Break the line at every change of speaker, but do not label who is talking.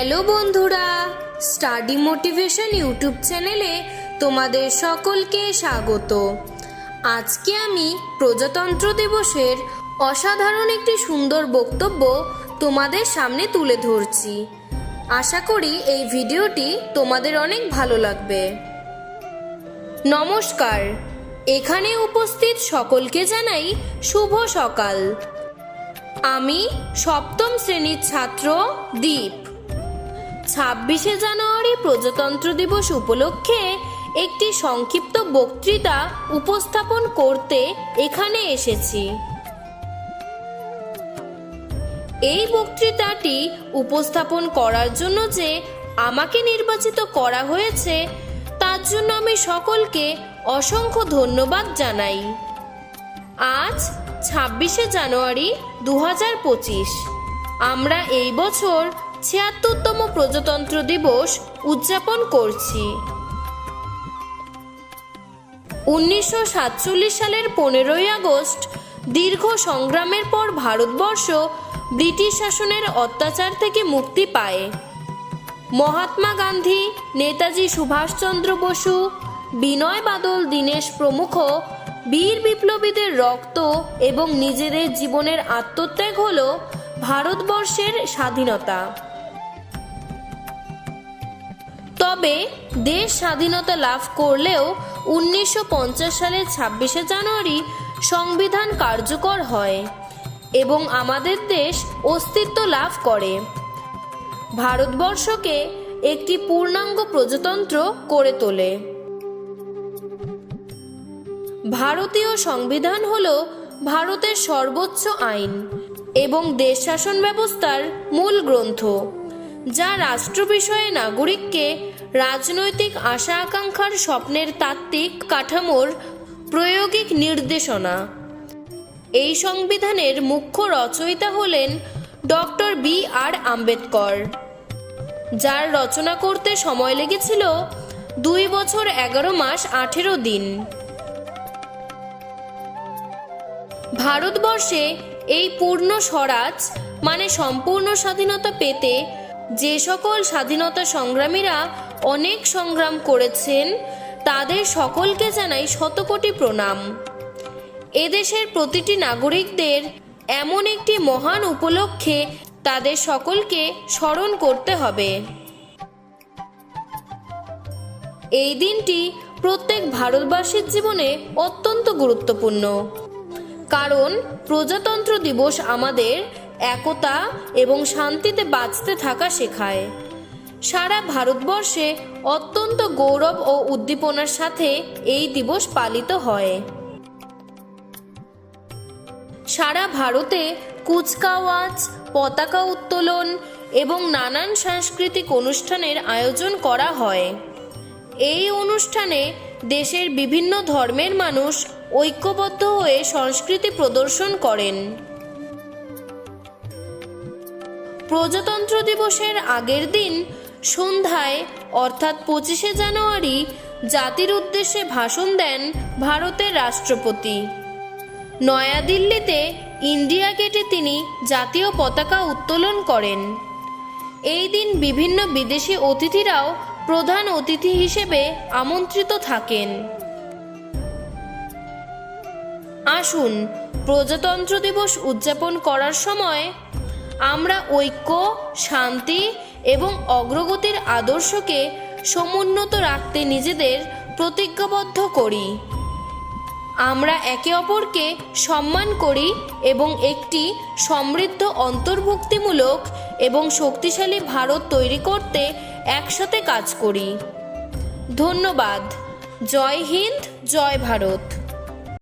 Hello বন্ধুরা, study motivation YouTube চ্যানেলে তোমাদের সকলকে স্বাগত। আজকে আমি প্রজাতন্ত্র দিবসের অসাধারণ একটি সুন্দর বক্তব্য তোমাদের সামনে তুলে ধরছি। আশা করি এই ভিডিওটি তোমাদের অনেক ভালো লাগবে। নমস্কার, এখানে উপস্থিত সকলকে জানাই শুভ সকাল। আমি সপ্তম শ্রেণির ছাত্র দীপ। ছাব্বিশে জানুয়ারি প্রজাতন্ত্র দিবস উপলক্ষে একটি সংক্ষিপ্ত বক্তৃতা উপস্থাপন করতে এখানে এসেছি। এই বক্তৃতাটি উপস্থাপন করার জন্য যে আমাকে নির্বাচিত করা হয়েছে, তার জন্য আমি সকলকে অসংখ্য ধন্যবাদ জানাই। আজ ছাব্বিশে জানুয়ারি দু হাজার পঁচিশ। আমরা এই বছর ছিয়াত্তরতম প্রজাতন্ত্র দিবস উদযাপন করছি। উনিশশো সাতচল্লিশ সালের পনেরোই আগস্ট দীর্ঘ সংগ্রামের পর ভারতবর্ষ ব্রিটিশ শাসনের অত্যাচার থেকে মুক্তি পায়। মহাত্মা গান্ধী, নেতাজি সুভাষচন্দ্র বসু, বিনয় বাদল, দীনেশ প্রমুখ বীর বিপ্লবীদের রক্ত এবং নিজেদের জীবনের আত্মত্যাগ হল ভারতবর্ষের স্বাধীনতা। তবে দেশ স্বাধীনতা লাভ করলেও উনিশশো সালের ছাব্বিশে জানুয়ারি সংবিধান কার্যকর হয় এবং আমাদের দেশ অস্তিত্ব লাভ করে। ভারতবর্ষকে একটি পূর্ণাঙ্গ প্রজাতন্ত্র করে তোলে। ভারতীয় সংবিধান হল ভারতের সর্বোচ্চ আইন এবং দেশ শাসন ব্যবস্থার মূল গ্রন্থ, যা রাষ্ট্র বিষয়ে নাগরিককে রাজনৈতিক আশা আকাঙ্ক্ষার স্বপ্নের তাত্ত্বিক কাঠামোর প্রয়োগিক নির্দেশনা। এই সংবিধানের মুখ্য রচয়িতা হলেন ডক্টর বি আর আম্বেদকর, যার রচনা করতে সময় লেগেছিল দুই বছর এগারো মাস আঠেরো দিন। ভারতবর্ষে এই পূর্ণ স্বরাজ মানে সম্পূর্ণ স্বাধীনতা পেতে যে সকল স্বাধীনতা সংগ্রামীরা অনেক সংগ্রাম করেছেন, তাদের সকলকে জানাই শতকোটি প্রণাম। এদেশের প্রতিটি নাগরিকদের এমন একটি মহান উপলক্ষে তাদের সকলকে স্মরণ করতে হবে। এই দিনটি প্রত্যেক ভারতবাসীর জীবনে অত্যন্ত গুরুত্বপূর্ণ। কারণ প্রজাতন্ত্র দিবস আমাদের একতা এবং শান্তিতে বাঁচতে থাকা শেখায়। সারা ভারতবর্ষে অত্যন্ত গৌরব ও উদ্দীপনার সাথে এই দিবস পালিত হয়। সারা ভারতে কুচকাওয়াজ পতাকা উত্তোলন এবং নানান সাংস্কৃতিক অনুষ্ঠানের আয়োজন করা হয়। এই অনুষ্ঠানে দেশের বিভিন্ন ধর্মের মানুষ ঐক্যবদ্ধ হয়ে সংস্কৃতি প্রদর্শন করেন। প্রজাতন্ত্র দিবসের আগের দিন সন্ধ্যায়, অর্থাৎ পঁচিশে জানুয়ারি, জাতির উদ্দেশ্যে ভাষণ দেন ভারতের রাষ্ট্রপতি। নয়াদিল্লিতে ইন্ডিয়া গেটে তিনি জাতীয় পতাকা উত্তোলন করেন। এই দিন বিভিন্ন বিদেশি অতিথিরাও প্রধান অতিথি হিসেবে আমন্ত্রিত থাকেন। আসুন, প্রজাতন্ত্র দিবস উদযাপন করার সময় আমরা ঐক্য, শান্তি এবং অগ্রগতির আদর্শকে সমুন্নত রাখতে নিজেদের প্রতিজ্ঞাবদ্ধ করি। আমরা একে অপরকে সম্মান করি এবং একটি সমৃদ্ধ অন্তর্ভুক্তিমূলক এবং শক্তিশালী ভারত তৈরি করতে একসাথে কাজ করি। ধন্যবাদ। জয় হিন্দ, জয় ভারত।